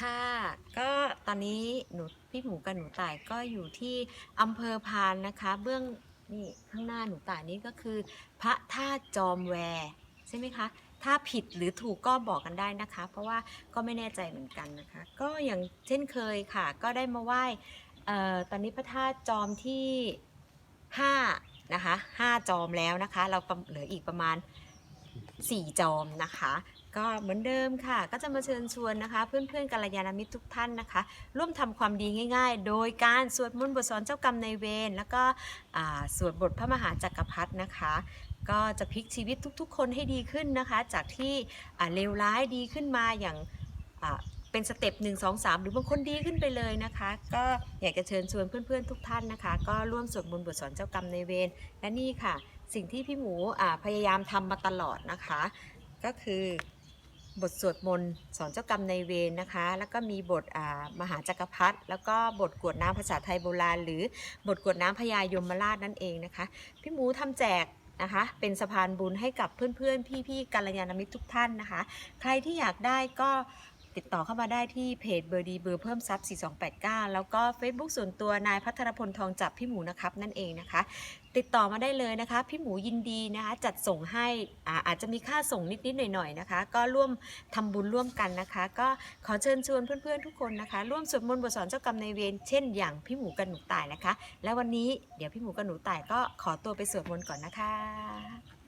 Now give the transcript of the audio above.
ค่ะก็ตอนนี้หนูพี่หมูกับหนูต่ายก็อยู่ที่อำเภอพานนะคะ เบื้องนี่ข้างหน้าหนูต่ายนี่ก็คือ พระธาตุจอมแวใช่ไหมคะถ้าผิดหรือถูกก็บอกกันได้นะคะ เพราะว่าก็ไม่แน่ใจเหมือนกันนะคะ ก็อย่างเช่นเคยค่ะ ก็ได้มาไหว้ตอนนี้พระธาตุจอมที่5นะคะ5จอมแล้วนะคะ เราเหลืออีกประมาณ 4 จอมนะคะ ก็เหมือนเดิมค่ะ ก็จะมาเชิญชวนนะคะ เพื่อนๆกัลยาณมิตรทุกท่านนะคะ ร่วมทำความดีง่าย ๆ โดยการสวดมนต์บทสอนเจ้ากรรมในเวรแล้วก็สวดบทพระมหาจักรพรรดินะคะ ก็จะพลิกชีวิตทุกๆ คนให้ดีขึ้นนะคะ จากที่เลวร้ายดีขึ้นมาอย่างเป็นสเต็ปหนึ่งสองสามหรือบางคนดีขึ้นไปเลยนะคะ ก็อยากจะเชิญชวนเพื่อนๆทุกท่านนะคะ ก็ร่วมสวดมนต์บทสอนเจ้ากรรมในเวรและนี่ค่ะ สิ่งที่พี่หมูพยายามทำมาตลอดนะคะ ก็คือ บทสวดมนต์สอนเจ้ากรรมในเวรนะคะ แล้วก็มีบทมหาจักรพรรดิแล้วก็บทกวดน้ำภาษาไทยโบราณ หรือบทกวดน้ำพญายมราชนั่นเองนะคะ พี่หมูทำแจกนะคะเป็นสะพานบุญให้กับเพื่อนๆ พี่ๆกัลยาณมิตรทุกท่านนะคะ ใครที่อยากได้ก็ ติดต่อเข้ามาได้ที่เพจเบอร์ดีเบอร์เพิ่มทรัพย์ 4289 แล้วก็ Facebook ส่วนตัวนายพัทรพลทองจับพี่หมูนะครับนั่นเองนะคะ ติดต่อมาได้เลยนะคะ พี่หมูยินดีนะคะจัดส่งให้อาอาจจะมีค่าส่งนิด ๆ หน่อย ๆ นะคะ ก็ร่วมทำบุญร่วมกันนะคะ ก็ขอเชิญชวนเพื่อน ๆ ทุกคนนะคะ ร่วมสวดมนต์บทสอนเจ้ากรรมนายเวรเช่นอย่างพี่หมูกับหนูตายนะคะ และวันนี้เดี๋ยวพี่หมูกับหนูตายก็ขอตัวไปสวดมนต์ก่อนนะคะ